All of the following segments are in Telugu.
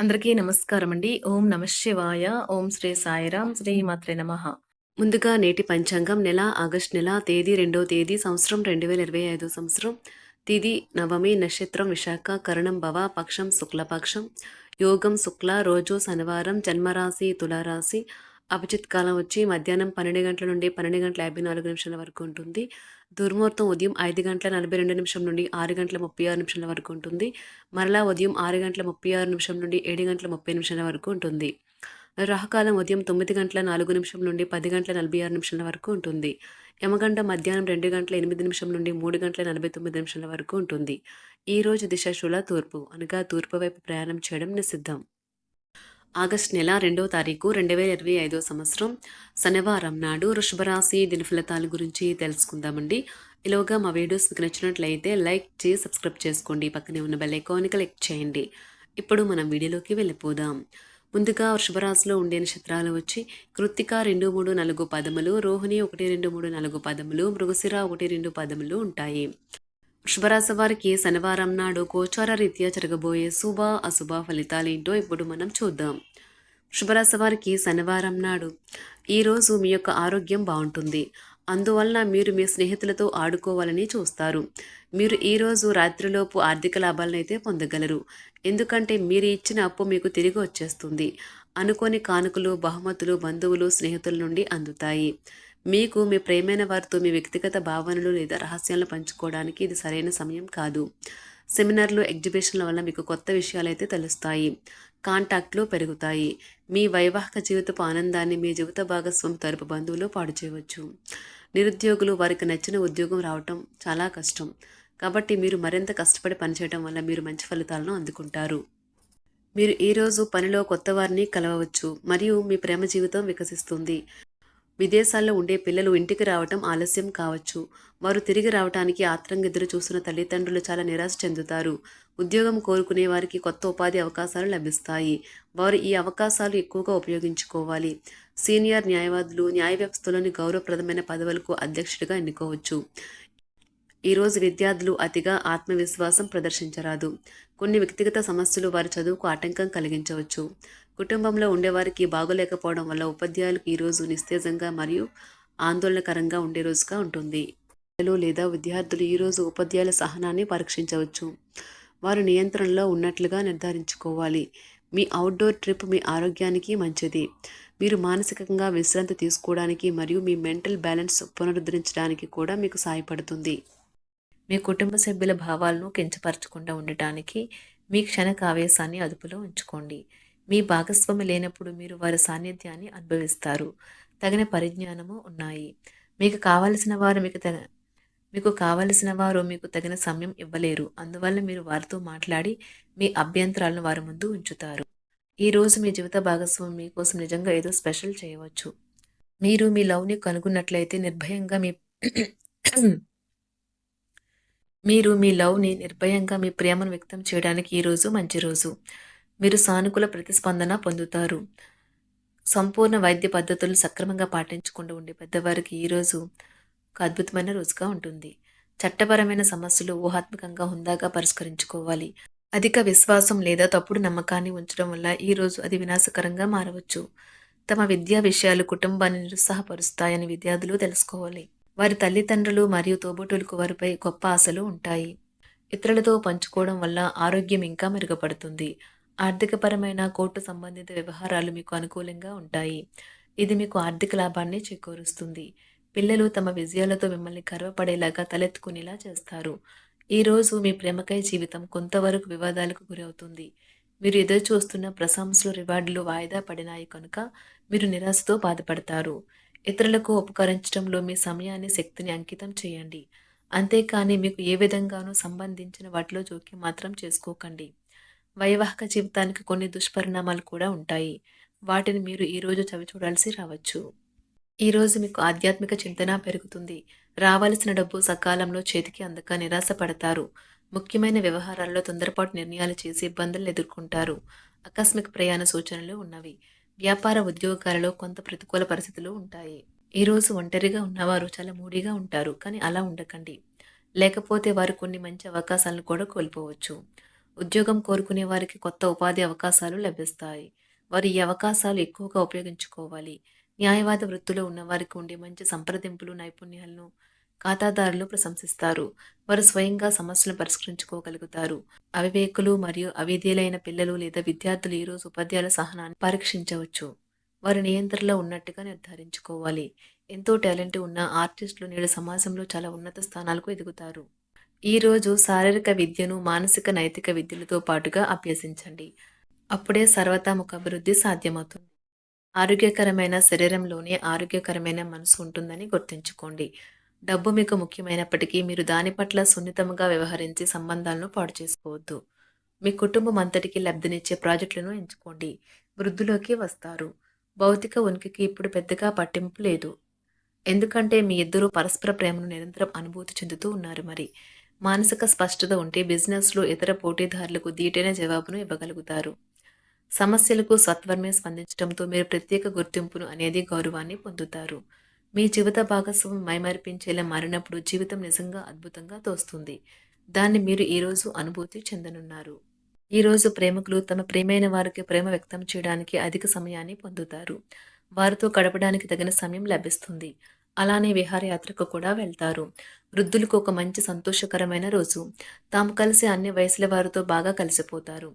అందరికీ నమస్కారం అండి ఓం నమ శివాయ. ఓం శ్రీ సాయిరాం. శ్రీ మాత్రే నమ. ముందుగా నేటి పంచాంగం నెల ఆగస్ట్ నెల తేదీ రెండో తేదీ సంవత్సరం రెండు వేల ఇరవై ఐదో సంవత్సరం. తిది నవమి నక్షత్రం విశాఖ కరణం భవ పక్షం శుక్లపక్షం. యోగం శుక్ల రోజు శనివారం జన్మరాశి తులారాశి. అభిజిత్ కాలం వచ్చి మధ్యాహ్నం పన్నెండు గంటల నుండి పన్నెండు గంటల యాభై నాలుగు నిమిషాల వరకు ఉంటుంది. దుర్ముహూర్తం ఉదయం ఐదు గంటల నలభై రెండు నిమిషం నుండి ఆరు గంటల ముప్పై ఆరు నిమిషాల వరకు ఉంటుంది. మరలా ఉదయం ఆరు గంటల ముప్పై ఆరు నిమిషం నుండి ఏడు గంటల ముప్పై నిమిషాల వరకు ఉంటుంది. రాహకాలం ఉదయం తొమ్మిది గంటల నాలుగు నిమిషం నుండి పది గంటల నలభై ఆరు నిమిషాల వరకు ఉంటుంది. యమగంట మధ్యాహ్నం రెండు గంటల ఎనిమిది నిమిషం నుండి మూడు గంటల నలభై తొమ్మిది నిమిషాల వరకు ఉంటుంది. ఈ రోజు దిశ శుల తూర్పు అనగా తూర్పు వైపు ప్రయాణం చేయడం నిషిద్ధం. ఆగస్ట్ నెల రెండవ తారీఖు రెండు వేల ఇరవై ఐదో సంవత్సరం శనివారం నాడు వృషభరాశి దిన ఫలితాల గురించి తెలుసుకుందామండి. ఇలాగా మా వీడియోస్ మీకు నచ్చినట్లయితే లైక్ చేసి సబ్స్క్రైబ్ చేసుకోండి. పక్కనే ఉన్న బెల్ ఐకాన్ని క్లిక్ చేయండి. ఇప్పుడు మనం వీడియోలోకి వెళ్ళిపోదాం. ముందుగా వృషభరాశిలో ఉండే నక్షత్రాలు వచ్చి కృత్తిక రెండు మూడు నాలుగు పదములు రోహిణి ఒకటి రెండు మూడు నాలుగు పదములు మృగశిర ఒకటి రెండు పదములు ఉంటాయి. వృషభరాశి వారికి శనివారం నాడు గోచార రీత్యా జరగబోయే శుభ అశుభ ఫలితాలేంటో ఇప్పుడు మనం చూద్దాం. వృషభరాశి వారికి శనివారం నాడు ఈరోజు మీ యొక్క ఆరోగ్యం బాగుంటుంది. అందువలన మీరు మీ స్నేహితులతో ఆడుకోవాలని చూస్తారు. మీరు ఈరోజు రాత్రిలోపు ఆర్థిక లాభాలను అయితే పొందగలరు. ఎందుకంటే మీరు ఇచ్చిన అప్పు మీకు తిరిగి వచ్చేస్తుంది. అనుకోని కానుకలు బహుమతులు బంధువులు స్నేహితుల నుండి అందుతాయి. మీకు మీ ప్రేమైన వారితో మీ వ్యక్తిగత భావనలు లేదా రహస్యాలను పంచుకోవడానికి ఇది సరైన సమయం కాదు. సెమినార్లు ఎగ్జిబిషన్ల వల్ల మీకు కొత్త విషయాలు అయితే తెలుస్తాయి. కాంటాక్ట్లు పెరుగుతాయి. మీ వైవాహిక జీవితపు ఆనందాన్ని మీ జీవిత భాగస్వామి తరపు బంధువులు పాడు చేయవచ్చు. నిరుద్యోగులు వారికి నచ్చిన ఉద్యోగం రావటం చాలా కష్టం. కాబట్టి మీరు మరింత కష్టపడి పనిచేయడం వల్ల మీరు మంచి ఫలితాలను అందుకుంటారు. మీరు ఈరోజు పనిలో కొత్త వారిని కలవవచ్చు. మరియు మీ ప్రేమ జీవితం వికసిస్తుంది. విదేశాల్లో ఉండే పిల్లలు ఇంటికి రావటం ఆలస్యం కావచ్చు. వారు తిరిగి రావటానికి ఆత్రంగా ఎదురు చూస్తున్న తల్లిదండ్రులు చాలా నిరాశ చెందుతారు. ఉద్యోగం కోరుకునే వారికి కొత్త ఉపాధి అవకాశాలు లభిస్తాయి. వారు ఈ అవకాశాలు ఎక్కువగా ఉపయోగించుకోవాలి. సీనియర్ న్యాయవాదులు న్యాయ వ్యవస్థలోని గౌరవప్రదమైన పదవులకు అధ్యక్షుడిగా ఎన్నుకోవచ్చు. ఈరోజు విద్యార్థులు అతిగా ఆత్మవిశ్వాసం ప్రదర్శించరాదు. కొన్ని వ్యక్తిగత సమస్యలు వారి చదువుకు ఆటంకం కలిగించవచ్చు. కుటుంబంలో ఉండేవారికి బాగోలేకపోవడం వల్ల ఉపాధ్యాయులకు ఈరోజు నిస్తేజంగా మరియు ఆందోళనకరంగా ఉండే రోజుగా ఉంటుంది. పిల్లలు లేదా విద్యార్థులు ఈరోజు ఉపాధ్యాయుల సహనాన్ని పరీక్షించవచ్చు. వారు నియంత్రణలో ఉన్నట్లుగా నిర్ధారించుకోవాలి. మీ అవుట్డోర్ ట్రిప్ మీ ఆరోగ్యానికి మంచిది. మీరు మానసికంగా విశ్రాంతి తీసుకోవడానికి మరియు మీ మెంటల్ బ్యాలెన్స్ పునరుద్ధరించడానికి కూడా మీకు సహాయపడుతుంది. మీ కుటుంబ సభ్యుల భావాలను కించపరచకుండా ఉండటానికి మీ క్షణక ఆవేశాన్ని అదుపులో ఉంచుకోండి. మీ భాగస్వామి లేనప్పుడు మీరు వారి సాన్నిధ్యాన్ని అనుభవిస్తారు. తగిన పరిజ్ఞానము ఉన్నాయి. మీకు కావలసిన వారు మీకు తగ మీకు కావలసిన వారు మీకు తగిన సమయం ఇవ్వలేరు. అందువల్ల మీరు వారితో మాట్లాడి మీ అభ్యంతరాలను వారి ముందు ఉంచుతారు. ఈరోజు మీ జీవిత భాగస్వామి మీకోసం నిజంగా ఏదో స్పెషల్ చేయవచ్చు. మీరు మీ లవ్ని కనుగొన్నట్లయితే నిర్భయంగా మీ మీరు మీ లవ్ని నిర్భయంగా మీ ప్రేమను వ్యక్తం చేయడానికి ఈరోజు మంచి రోజు. మీరు సానుకూల ప్రతిస్పందన పొందుతారు. సంపూర్ణ వైద్య పద్ధతులు సక్రమంగా పాటించకుండా ఉండే పెద్దవారికి ఈరోజు ఒక అద్భుతమైన రోజుగా ఉంటుంది. చట్టపరమైన సమస్యలు ఊహాత్మకంగా హుందాగా పరిష్కరించుకోవాలి. అధిక విశ్వాసం లేదా తప్పుడు నమ్మకాన్ని ఉంచడం వల్ల ఈరోజు అది వినాశకరంగా మారవచ్చు. తమ విద్యా విషయాలు కుటుంబాన్ని నిరుత్సాహపరుస్తాయని విద్యార్థులు తెలుసుకోవాలి. వారి తల్లిదండ్రులు మరియు తోబుటులకు వారిపై గొప్ప ఆశలు ఉంటాయి. ఇతరులతో పంచుకోవడం వల్ల ఆరోగ్యం ఇంకా మెరుగుపడుతుంది. ఆర్థికపరమైన కోర్టు సంబంధిత వ్యవహారాలు మీకు అనుకూలంగా ఉంటాయి. ఇది మీకు ఆర్థిక లాభాన్ని చేకూరుస్తుంది. పిల్లలు తమ విజయాలతో మిమ్మల్ని గర్వపడేలాగా తలెత్తుకునేలా చేస్తారు. ఈరోజు మీ ప్రేమకై జీవితం కొంతవరకు వివాదాలకు గురవుతుంది. మీరు ఎదురు చూస్తున్న ప్రశంసలు రివార్డులు వాయిదా పడినాయి కనుక మీరు నిరాశతో బాధపడతారు. ఇతరులకు ఉపకరించడంలో మీ సమయాన్ని శక్తిని అంకితం చేయండి. అంతేకాని మీకు ఏ విధంగానూ సంబంధించిన వాటిలో జోక్యం మాత్రం చేసుకోకండి. వైవాహిక జీవితానికి కొన్ని దుష్పరిణామాలు కూడా ఉంటాయి. వాటిని మీరు ఈరోజు చవిచూడాల్సి రావచ్చు. ఈరోజు మీకు ఆధ్యాత్మిక చింతన పెరుగుతుంది. రావాల్సిన డబ్బు సకాలంలో చేతికి అందక నిరాశ పడతారు ముఖ్యమైన వ్యవహారాల్లో తొందరపాటు నిర్ణయాలు చేసి ఇబ్బందులు ఎదుర్కొంటారు. ఆకస్మిక ప్రయాణ సూచనలు ఉన్నవి. వ్యాపార ఉద్యోగాలలో కొంత ప్రతికూల పరిస్థితులు ఉంటాయి. ఈరోజు ఒంటరిగా ఉన్నవారు చాలా మూడీగా ఉంటారు కానీ అలా ఉండకండి. లేకపోతే వారు కొన్ని మంచి అవకాశాలను కూడా కోల్పోవచ్చు. ఉద్యోగం కోరుకునే వారికి కొత్త ఉపాధి అవకాశాలు లభిస్తాయి. వారు ఈ అవకాశాలు ఎక్కువగా ఉపయోగించుకోవాలి. న్యాయవాద వృత్తిలో ఉన్న వారికి ఉండే మంచి సంప్రదింపులు నైపుణ్యాలను ఖాతాదారులు ప్రశంసిస్తారు. వారు స్వయంగా సమస్యలను పరిష్కరించుకోగలుగుతారు. అవివేకులు మరియు అవిధేయులైన పిల్లలు లేదా విద్యార్థులు ఈరోజు ఉపాధ్యాయుల సహనాన్ని పరీక్షించవచ్చు. వారు నియంత్రణలో ఉన్నట్టుగా నిర్ధారించుకోవాలి. ఎంతో టాలెంట్ ఉన్న ఆర్టిస్టులు నేడు సమాజంలో చాలా ఉన్నత స్థానాలకు ఎదుగుతారు. ఈ రోజు శారీరక విద్యను మానసిక నైతిక విద్యలతో పాటుగా అభ్యసించండి. అప్పుడే సర్వతాముఖ అభివృద్ధి సాధ్యమవుతుంది. ఆరోగ్యకరమైన శరీరంలోనే ఆరోగ్యకరమైన మనసు ఉంటుందని గుర్తుంచుకోండి. డబ్బు మీకు ముఖ్యమైనప్పటికీ మీరు దాని పట్ల సున్నితంగా వ్యవహరించి సంబంధాలను పాడు చేసుకోవద్దు. మీ కుటుంబం అంతటికి లబ్ధినిచ్చే ప్రాజెక్టులను ఎంచుకోండి. వృద్ధిలోకి వస్తారు. భౌతిక ఉనికికి ఇప్పుడు పెద్దగా పట్టింపు లేదు. ఎందుకంటే మీ ఇద్దరు పరస్పర ప్రేమను నిరంతరం అనుభూతి చెందుతూ ఉన్నారు మరి. మానసిక స్పష్టత ఉంటే బిజినెస్లో ఇతర పోటీదారులకు దీటైన జవాబును ఇవ్వగలుగుతారు. సమస్యలకు సత్వరమే స్పందించడంతో మీరు ప్రత్యేక గుర్తింపును అనేది గౌరవాన్ని పొందుతారు. మీ జీవిత భాగస్వామి మైమరిపించేలా మారినప్పుడు జీవితం నిజంగా అద్భుతంగా తోస్తుంది. దాన్ని మీరు ఈరోజు అనుభూతి చెందనున్నారు. ఈరోజు ప్రేమికులు తమ ప్రేమైన వారికి ప్రేమ వ్యక్తం చేయడానికి అధిక సమయాన్ని పొందుతారు. వారితో గడపడానికి తగిన సమయం లభిస్తుంది. అలానే విహారయాత్రకు కూడా వెళ్తారు. వృద్ధులకు ఒక మంచి సంతోషకరమైన రోజు. తాము కలిసి అన్ని వయసుల వారితో బాగా కలిసిపోతారు.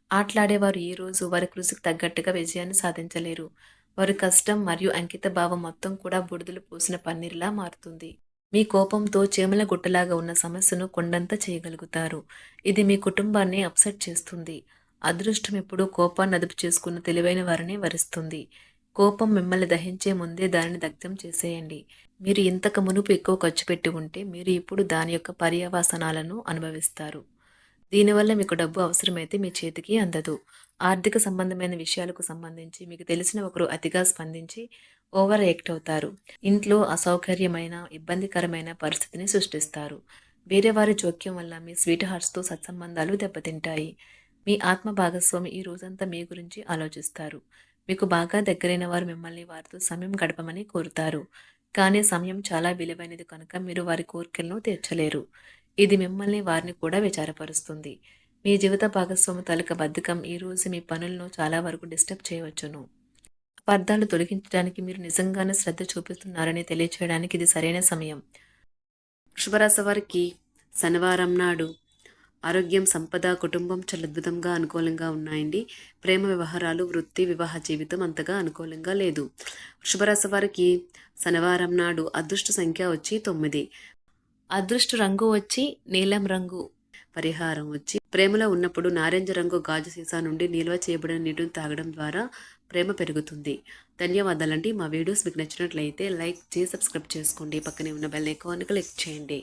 ఆటలాడేవారు ఈ రోజు వారి కృషికి తగ్గట్టుగా విజయాన్ని సాధించలేరు. వారి కష్టం మరియు అంకిత భావం మొత్తం కూడా బుడిదలు పోసిన పన్నీర్లా మారుతుంది. మీ కోపంతో చేమల గుట్టలాగా ఉన్న సమస్యను కొండంత చేయగలుగుతారు. ఇది మీ కుటుంబాన్ని అప్సెట్ చేస్తుంది. అదృష్టం ఎప్పుడూ కోపాన్ని అదుపు చేసుకున్న తెలివైన వారిని వరిస్తుంది. కోపం మిమ్మల్ని దహించే ముందే దానిని దగ్ధం చేసేయండి. మీరు ఇంతకు మునుపు ఎక్కువ ఖర్చు పెట్టి ఉంటే మీరు ఇప్పుడు దాని యొక్క పర్యవసనాలను అనుభవిస్తారు. దీనివల్ల మీకు డబ్బు అవసరమైతే మీ చేతికి అందదు. ఆర్థిక సంబంధమైన విషయాలకు సంబంధించి మీకు తెలిసిన ఒకరు అతిగా స్పందించి ఓవర్ యాక్ట్ అవుతారు. ఇంట్లో అసౌకర్యమైన ఇబ్బందికరమైన పరిస్థితిని సృష్టిస్తారు. వేరే వారి జోక్యం వల్ల మీ స్వీట్ హార్ట్స్తో సత్సంబంధాలు దెబ్బతింటాయి. మీ ఆత్మ భాగస్వామి ఈ రోజంతా మీ గురించి ఆలోచిస్తారు. మీకు బాగా దగ్గరైన వారు మిమ్మల్ని వారితో సమయం గడపమని కోరుతారు. కానీ సమయం చాలా విలువైనది కనుక మీరు వారి కోరికలను తీర్చలేరు. ఇది మిమ్మల్ని వారిని కూడా విచారపరుస్తుంది. మీ జీవిత భాగస్వామి తలక బద్ధకం ఈరోజు మీ పనులను చాలా వరకు డిస్టర్బ్ చేయవచ్చును. అపార్థాలు తొలగించడానికి మీరు నిజంగానే శ్రద్ధ చూపిస్తున్నారని తెలియచేయడానికి ఇది సరైన సమయం. వృషభరాశి వారికి శనివారం నాడు ఆరోగ్యం సంపద కుటుంబం చాలా అద్భుతంగా అనుకూలంగా ఉన్నాయండి. ప్రేమ వ్యవహారాలు వృత్తి వివాహ జీవితం అంతగా అనుకూలంగా లేదు. వృషభరాశి వారికి శనివారం నాడు అదృష్ట సంఖ్య వచ్చి తొమ్మిది. అదృష్ట రంగు వచ్చి నీలం రంగు పరిహారం వచ్చి ప్రేమలో ఉన్నప్పుడు నారింజ రంగు గాజు సీసా నుండి నిల్వ చేయబడిన నీటిని తాగడం ద్వారా ప్రేమ పెరుగుతుంది. ధన్యవాదాలండి. మా వీడియోస్ మీకు నచ్చినట్లయితే లైక్ చేసి సబ్స్క్రైబ్ చేసుకోండి. పక్కనే ఉన్న బెల్ ఐకాన్ క్లిక్ చేయండి.